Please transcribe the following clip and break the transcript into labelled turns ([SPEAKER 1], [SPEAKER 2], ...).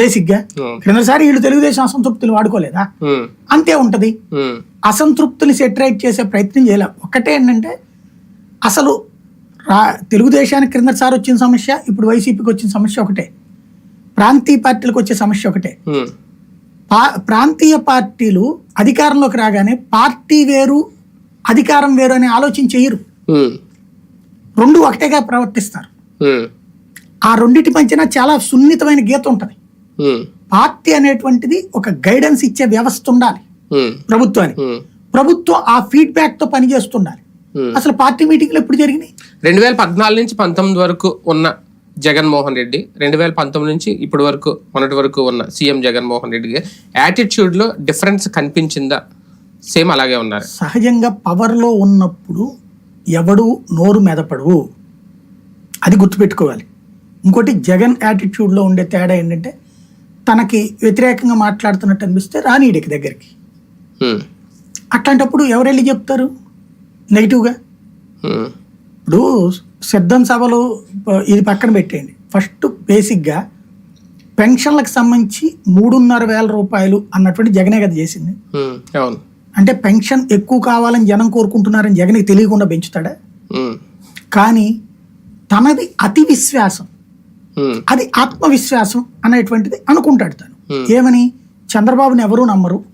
[SPEAKER 1] బేసిక్గా
[SPEAKER 2] క్రిందసారి వీళ్ళు తెలుగుదేశం అసంతృప్తులు వాడుకోలేదా? అంతే ఉంటది.
[SPEAKER 1] ఉమ్,
[SPEAKER 2] అసంతృప్తిని సెటరైట్ చేసే ప్రయత్నం చేయలే. ఒకటే ఏంటంటే అసలు రా తెలుగుదేశానికి క్రిందసారి వచ్చిన సమస్య ఇప్పుడు వైసీపీకి వచ్చిన సమస్య ఒకటే. ప్రాంతీయ పార్టీలకు వచ్చే సమస్య ఒకటే. ప్రాంతీయ పార్టీలు అధికారంలోకి రాగానే పార్టీ వేరు అధికారం వేరు అనే ఆలోచన చేయరు. రెండు ఒకటేగా ప్రవర్తిస్తారు. ఆ రెండింటి మధ్యన చాలా సున్నితమైన గీత ఉంటుంది. పార్టీ అనేటువంటిది ఒక గైడెన్స్ ఇచ్చే వ్యవస్థ ఉండాలి. ప్రభుత్వానికి. ప్రభుత్వం ఆ ఫీడ్బ్యాక్తో పనిచేస్తుండాలి. అసలు పార్టీ మీటింగ్లు ఎప్పుడు జరిగినాయి?
[SPEAKER 1] రెండు వేల పద్నాలుగు నుంచి పంతొమ్మిది వరకు ఉన్న జగన్మోహన్ రెడ్డి రెండు వేల పంతొమ్మిది నుంచి ఇప్పటి వరకు మొన్నటి వరకు ఉన్న సీఎం జగన్మోహన్ రెడ్డి యాటిట్యూడ్లో డిఫరెన్స్ కనిపించిందా? సేమ్ అలాగే ఉన్నారు.
[SPEAKER 2] సహజంగా పవర్లో ఉన్నప్పుడు ఎవడు నోరు మెదపడు. అది గుర్తుపెట్టుకోవాలి. ఇంకోటి జగన్ యాటిట్యూడ్లో ఉండే తేడా ఏంటంటే తనకి వ్యతిరేకంగా మాట్లాడుతున్నట్టు అనిపిస్తే రానీడికి దగ్గరికి. అట్లాంటప్పుడు ఎవరెళ్ళి చెప్తారు? నెగిటివ్గా? ఇప్పుడు సిద్ధం సభలు ఇది పక్కన పెట్టేయండి. ఫస్ట్ బేసిక్గా పెన్షన్లకు సంబంధించి మూడున్నర వేల రూపాయలు అన్నటువంటి జగనే కదా చేసింది. అంటే పెన్షన్ ఎక్కువ కావాలని జనం కోరుకుంటున్నారని జగన్కి తెలియకుండా పెంచుతాడా? కానీ తనది అతి విశ్వాసం. అది ఆత్మవిశ్వాసం అనేటువంటిది అనుకుంటాడు తను.
[SPEAKER 1] Hmm.
[SPEAKER 2] ఏమని? చంద్రబాబుని ఎవరూ నమ్మరు.